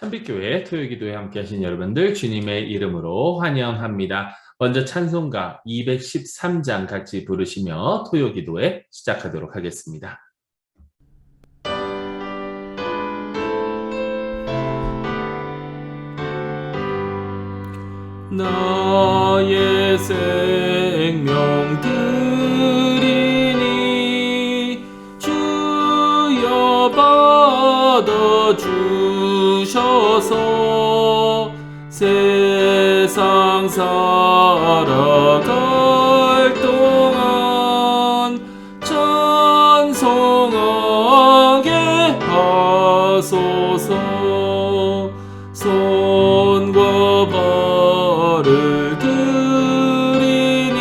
참빛교회 토요기도에 함께 하신 여러분들 주님의 이름으로 환영합니다. 먼저 찬송가 213장 같이 부르시며 토요기도에 시작하도록 하겠습니다. 나의 생명 드리니 주여 받아 주 셔서 세상 살아갈 동안 찬송하게 하소서. 손과 발을 드리니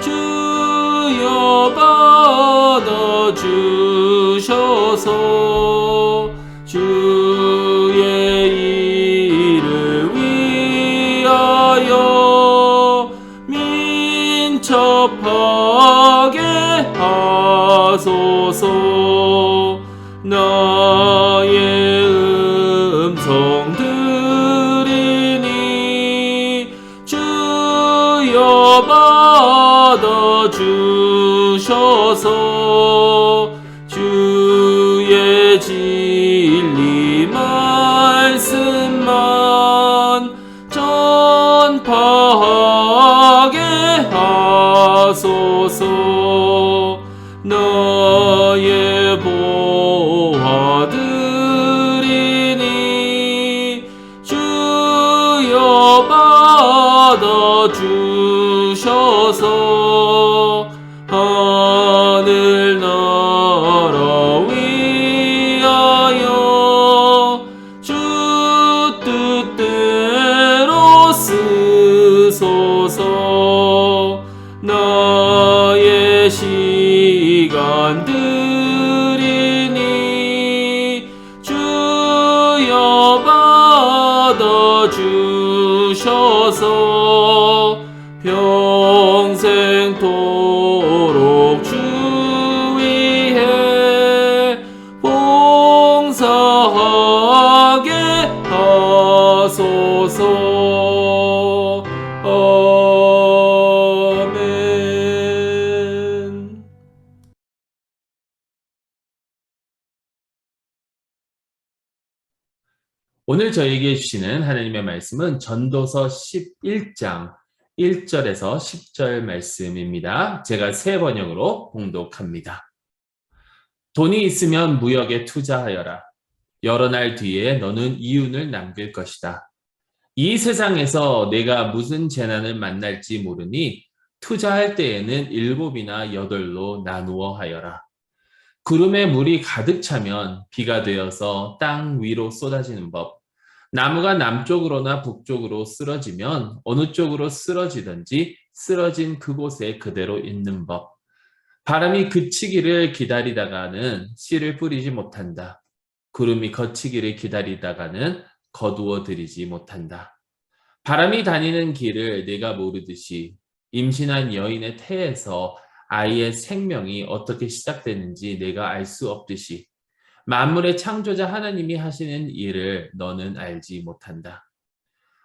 주여 받아 주 주셔 나라 오늘 저에게 주시는 하나님의 말씀은 전도서 11장 1절에서 10절 말씀입니다. 제가 새 번역으로 공독합니다. 돈이 있으면 무역에 투자하여라. 여러 날 뒤에 너는 이윤을 남길 것이다. 이 세상에서 내가 무슨 재난을 만날지 모르니 투자할 때에는 일곱이나 여덟로 나누어 하여라. 구름에 물이 가득 차면 비가 되어서 땅 위로 쏟아지는 법. 나무가 남쪽으로나 북쪽으로 쓰러지면 어느 쪽으로 쓰러지든지 쓰러진 그곳에 그대로 있는 법. 바람이 그치기를 기다리다가는 씨를 뿌리지 못한다. 구름이 거치기를 기다리다가는 거두어 들이지 못한다. 바람이 다니는 길을 내가 모르듯이 임신한 여인의 태에서 아이의 생명이 어떻게 시작되는지 내가 알 수 없듯이 만물의 창조자 하나님이 하시는 일을 너는 알지 못한다.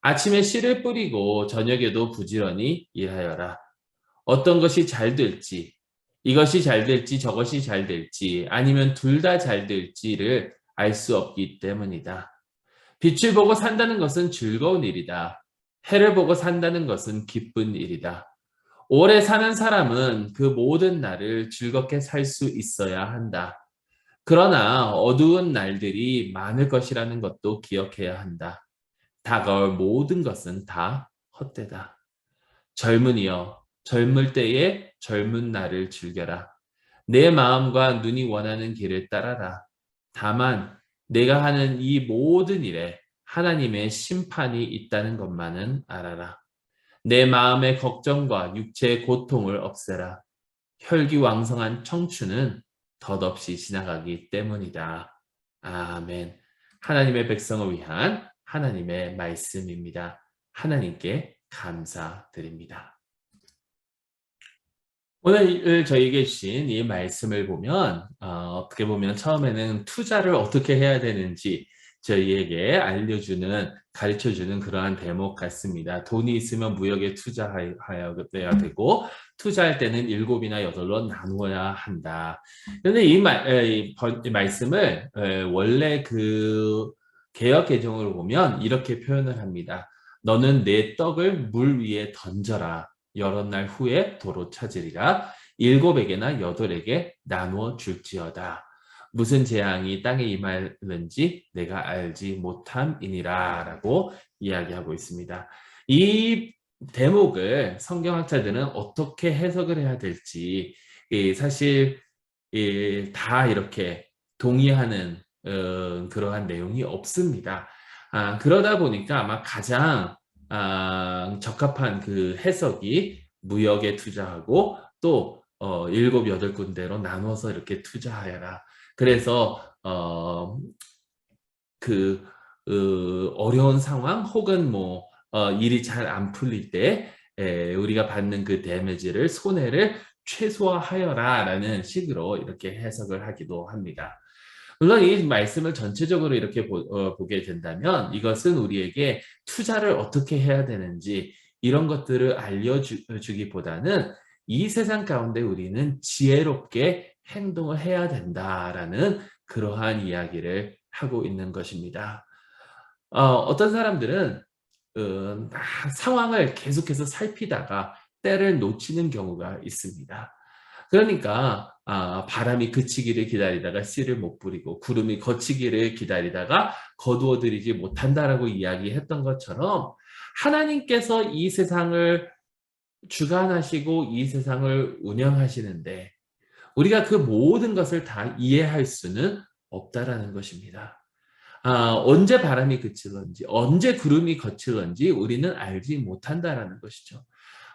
아침에 씨를 뿌리고 저녁에도 부지런히 일하여라. 어떤 것이 잘 될지, 이것이 잘 될지 저것이 잘 될지 아니면 둘 다 잘 될지를 알 수 없기 때문이다. 빛을 보고 산다는 것은 즐거운 일이다. 해를 보고 산다는 것은 기쁜 일이다. 오래 사는 사람은 그 모든 날을 즐겁게 살 수 있어야 한다. 그러나 어두운 날들이 많을 것이라는 것도 기억해야 한다. 다가올 모든 것은 다 헛되다. 젊은이여, 젊을 때에 젊은 날을 즐겨라. 내 마음과 눈이 원하는 길을 따라라. 다만 내가 하는 이 모든 일에 하나님의 심판이 있다는 것만은 알아라. 내 마음의 걱정과 육체의 고통을 없애라. 혈기왕성한 청춘은 덧없이 지나가기 때문이다. 아멘. 하나님의 백성을 위한 하나님의 말씀입니다. 하나님께 감사드립니다. 오늘 저희에게 주신 이 말씀을 보면 어, 떻게 보면 처음에는 투자를 어떻게 해야 되는지 저희에게 알려주는 가르쳐주는 그러한 대목 같습니다. 돈이 있으면 무역에 투자해야 되고 투자할 때는 일곱이나 여덟로 나누어야 한다. 그런데 이, 말, 이, 이 말씀을 원래 그 개혁 개정을 보면 이렇게 표현을 합니다. 너는 내 떡을 물 위에 던져라. 여러 날 후에 도로 찾으리라. 일곱에게나 여덟에게 나누어 줄지어다. 무슨 재앙이 땅에 임할는지 내가 알지 못함이니라 라고 이야기하고 있습니다. 이 대목을 성경학자들은 어떻게 해석을 해야 될지 사실 다 이렇게 동의하는 어, 그러한 내용이 없습니다. 아, 그러다 보니까 아마 가장 아, 적합한 그 해석이 무역에 투자하고 또 어, 일곱 여덟 군데로 나눠서 이렇게 투자하여라. 그래서 어, 그 어, 어려운 상황 혹은 뭐 어, 일이 잘 안 풀릴 때 에, 우리가 받는 그 데미지를 손해를 최소화하여라 라는 식으로 이렇게 해석을 하기도 합니다. 물론 이 말씀을 전체적으로 이렇게 보, 어, 보게 된다면 이것은 우리에게 투자를 어떻게 해야 되는지 이런 것들을 알려주기보다는 이 세상 가운데 우리는 지혜롭게 행동을 해야 된다라는 그러한 이야기를 하고 있는 것입니다. 어, 떤 사람들은 어, 상황을 계속해서 살피다가 때를 놓치는 경우가 있습니다. 그러니까 아, 바람이 그치기를 기다리다가 씨를 못 뿌리고 구름이 거치기를 기다리다가 거두어들이지 못한다라고 이야기했던 것처럼 하나님께서 이 세상을 주관하시고 이 세상을 운영하시는데 우리가 그 모든 것을 다 이해할 수는 없다라는 것입니다. 아, 언제 바람이 그칠런지, 언제 구름이 거칠런지 우리는 알지 못한다라는 것이죠.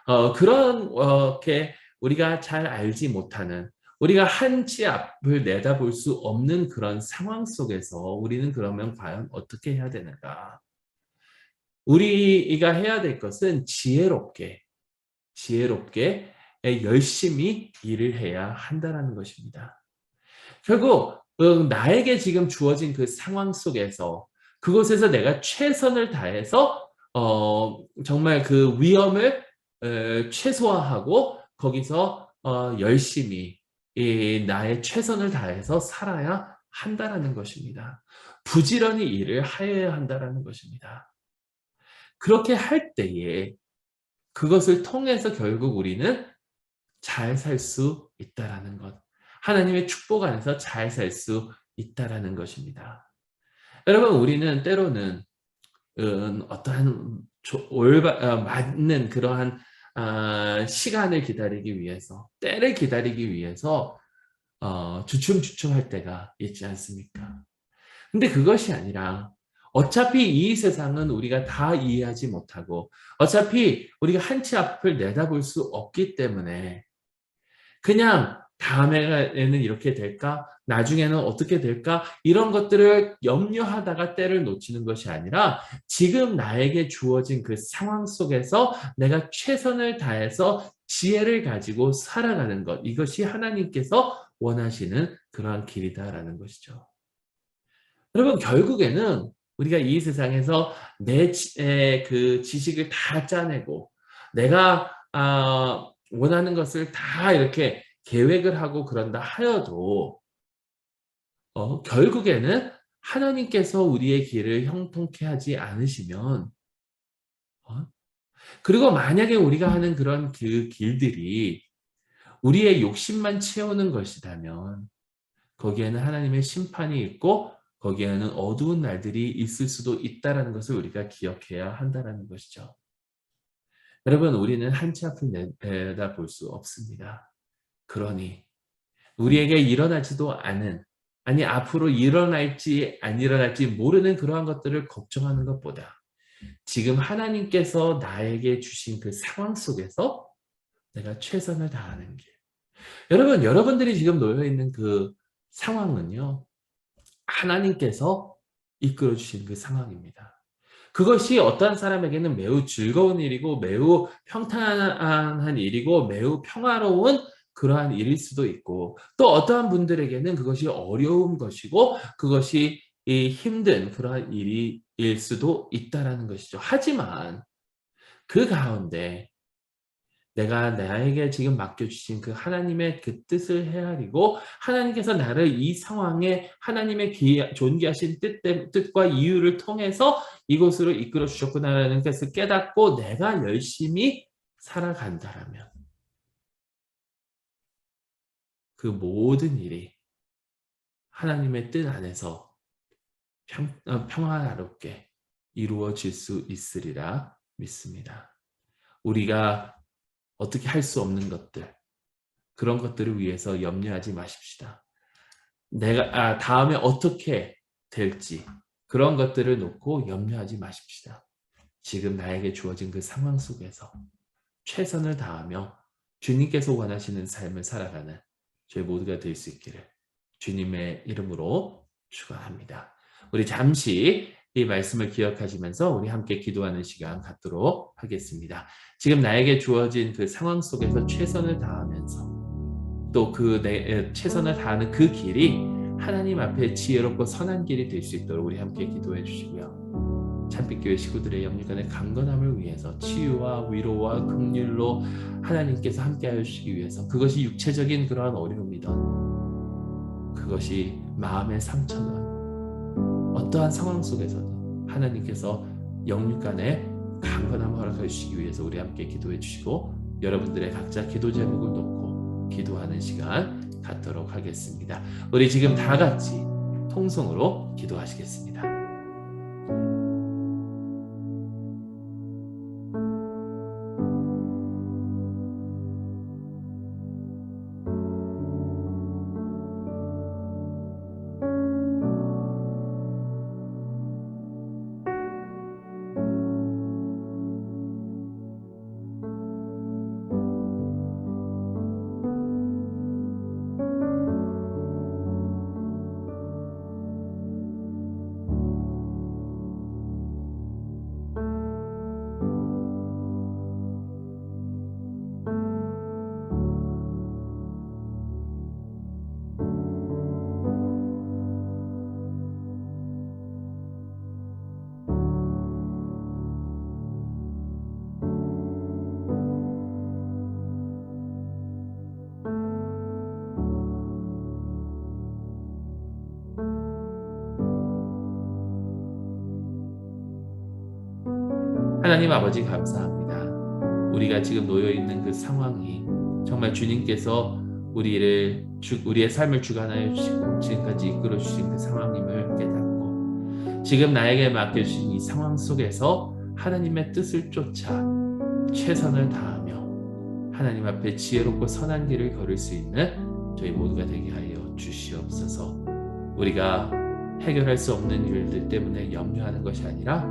어, 그렇게 우리가 잘 알지 못하는 우리가 한치 앞을 내다볼 수 없는 그런 상황 속에서 우리는 그러면 과연 어떻게 해야 되는가? 우리가 해야 될 것은 지혜롭게, 지혜롭게 열심히 일을 해야 한다는 것입니다. 결국 어, 나에게 지금 주어진 그 상황 속에서 그곳에서 내가 최선을 다해서 어, 정말 그 위험을 에, 최소화하고 거기서 어, 열심히 이 나의 최선을 다해서 살아야 한다라는 것입니다. 부지런히 일을 하여야 한다라는 것입니다. 그렇게 할 때에 그것을 통해서 결국 우리는 잘 살 수 있다라는 것. 하나님의 축복 안에서 잘 살 수 있다라는 것입니다. 여러분 우리는 때로는 음, 어떠한 올바 어, 맞는 그러한 아, 시간을 기다리기 위해서 때를 기다리기 위해서 어, 주춤주춤할 때가 있지 않습니까? 근데 그것이 아니라 어차피 이 세상은 우리가 다 이해하지 못하고 어차피 우리가 한치 앞을 내다볼 수 없기 때문에 그냥 다음에는 이렇게 될까? 나중에는 어떻게 될까? 이런 것들을 염려하다가 때를 놓치는 것이 아니라 지금 나에게 주어진 그 상황 속에서 내가 최선을 다해서 지혜를 가지고 살아가는 것. 이것이 하나님께서 원하시는 그러한 길이다라는 것이죠. 여러분, 결국에는 우리가 이 세상에서 내 그 지식을 다 짜내고 내가 아, 원하는 것을 다 이렇게 계획을 하고 그런다 하여도 어, 결국에는 하나님께서 우리의 길을 형통케 하지 않으시면 어? 그리고 만약에 우리가 하는 그런 그 길들이 우리의 욕심만 채우는 것이라면 거기에는 하나님의 심판이 있고 거기에는 어두운 날들이 있을 수도 있다는 것을 우리가 기억해야 한다는 것이죠. 여러분 우리는 한치 앞을 내다볼 수 없습니다. 그러니 우리에게 일어나지도 않은 아니 앞으로 일어날지 안 일어날지 모르는 그러한 것들을 걱정하는 것보다 지금 하나님께서 나에게 주신 그 상황 속에서 내가 최선을 다하는 길. 여러분, 여러분들이 지금 놓여 있는 그 상황은요. 하나님께서 이끌어 주신 그 상황입니다. 그것이 어떤 사람에게는 매우 즐거운 일이고 매우 평탄한 일이고 매우 평화로운 그러한 일일 수도 있고 또 어떠한 분들에게는 그것이 어려운 것이고 그것이 이 힘든 그러한 일이,일 수도 있다라는 것이죠. 하지만 그 가운데 내가 나에게 지금 맡겨주신 그 하나님의 그 뜻을 헤아리고 하나님께서 나를 이 상황에 하나님의 기, 존귀하신 뜻, 뜻과 이유를 통해서 이곳으로 이끌어 주셨구나라는 것을 깨닫고 내가 열심히 살아간다라면 그 모든 일이 하나님의 뜻 안에서 평, 어, 평화롭게 이루어질 수 있으리라 믿습니다. 우리가 어떻게 할 수 없는 것들 그런 것들을 위해서 염려하지 마십시다. 내가 아, 다음에 어떻게 될지 그런 것들을 놓고 염려하지 마십시다. 지금 나에게 주어진 그 상황 속에서 최선을 다하며 주님께서 원하시는 삶을 살아가는 저희 모두가 될 수 있기를 주님의 이름으로 축원합니다. 우리 잠시 이 말씀을 기억하시면서 우리 함께 기도하는 시간 갖도록 하겠습니다. 지금 나에게 주어진 그 상황 속에서 최선을 다하면서 또 그 최선을 다하는 그 길이 하나님 앞에 지혜롭고 선한 길이 될 수 있도록 우리 함께 기도해 주시고요. 참빛교회 식구들의 영육간의 강건함을 위해서 치유와 위로와 긍휼로 하나님께서 함께하여 주시기 위해서 그것이 육체적인 그러한 어려움이던 그것이 마음의 상처든 어떠한 상황 속에서도 하나님께서 영육간에 강건함 허락해 주시기 위해서 우리 함께 기도해 주시고 여러분들의 각자 기도 제목을 놓고 기도하는 시간 갖도록 하겠습니다. 우리 지금 다 같이 통성으로 기도하시겠습니다. 하나님 아버지 감사합니다. 우리가 지금 놓여 있는 그 상황이 정말 주님께서 우리를 우리의 삶을 주관하여 주시고 지금까지 이끌어 주신 그 상황임을 깨닫고 지금 나에게 맡겨 주신 이 상황 속에서 하나님의 뜻을 쫓아 최선을 다하며 하나님 앞에 지혜롭고 선한 길을 걸을 수 있는 저희 모두가 되게 하여 주시옵소서. 우리가 해결할 수 없는 일들 때문에 염려하는 것이 아니라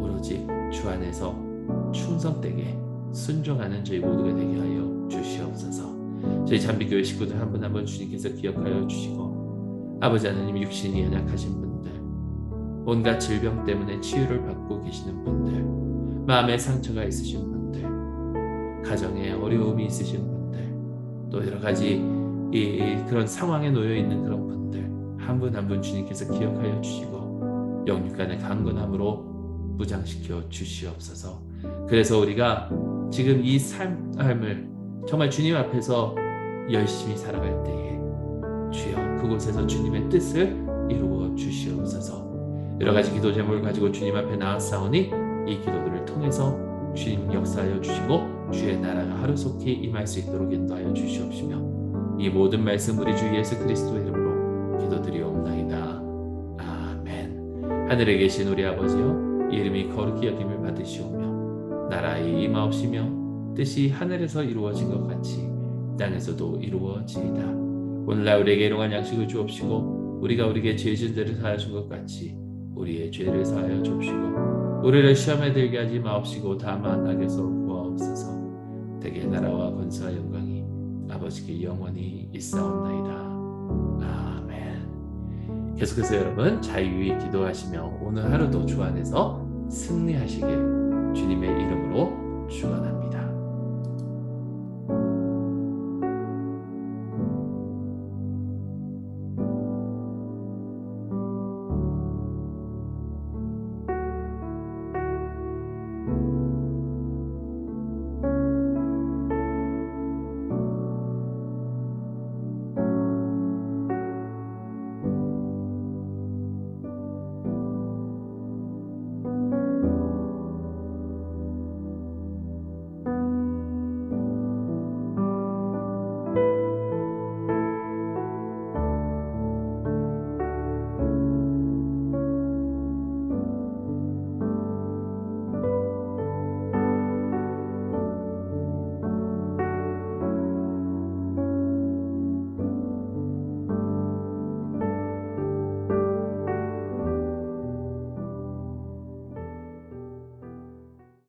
오로지 주 안에서 충성되게 순종하는 저희 모두가 되게 하여 주시옵소서. 저희 잠비교회 식구들 한 분 한 분 주님께서 기억하여 주시고 아버지 하나님 육신이 연약하신 분들 온갖 질병 때문에 치유를 받고 계시는 분들 마음의 상처가 있으신 분들 가정에 어려움이 있으신 분들 또 여러 가지 이, 그런 상황에 놓여 있는 그런 분들 한 분 한 분 주님께서 기억하여 주시고 영육간의 강건함으로 무장시켜 주시옵소서. 그래서 우리가 지금 이 삶을 정말 주님 앞에서 열심히 살아갈 때에 주여 그곳에서 주님의 뜻을 이루어 주시옵소서. 여러 가지 기도 제목을 가지고 주님 앞에 나아싸우니 이 기도들을 통해서 주님 역사하여 주시고 주의 나라가 하루속히 임할 수 있도록 인도하여 주시옵시며 이 모든 말씀 우리 주 예수 그리스도 이름으로 기도드리옵나이다. 아멘. 하늘에 계신 우리 아버지여 이름이 거룩히 여김을 받으시오며 나라의 임하옵시며 뜻이 하늘에서 이루어진 것 같이 땅에서도 이루어지이다. 오늘날 우리에게 일용할 양식을 주옵시고 우리가 우리에게 죄 지은 대를 사하여 준 것 같이 우리의 죄를 사하여 줍시고 우리를 시험에 들게 하지 마옵시고 다만 악에서 구하옵소서 대개 나라와 권세와 영광이 아버지께 영원히 있사옵나이다. 계속해서 여러분 자유히 기도하시며 오늘 하루도 주 안에서 승리하시길 주님의 이름으로.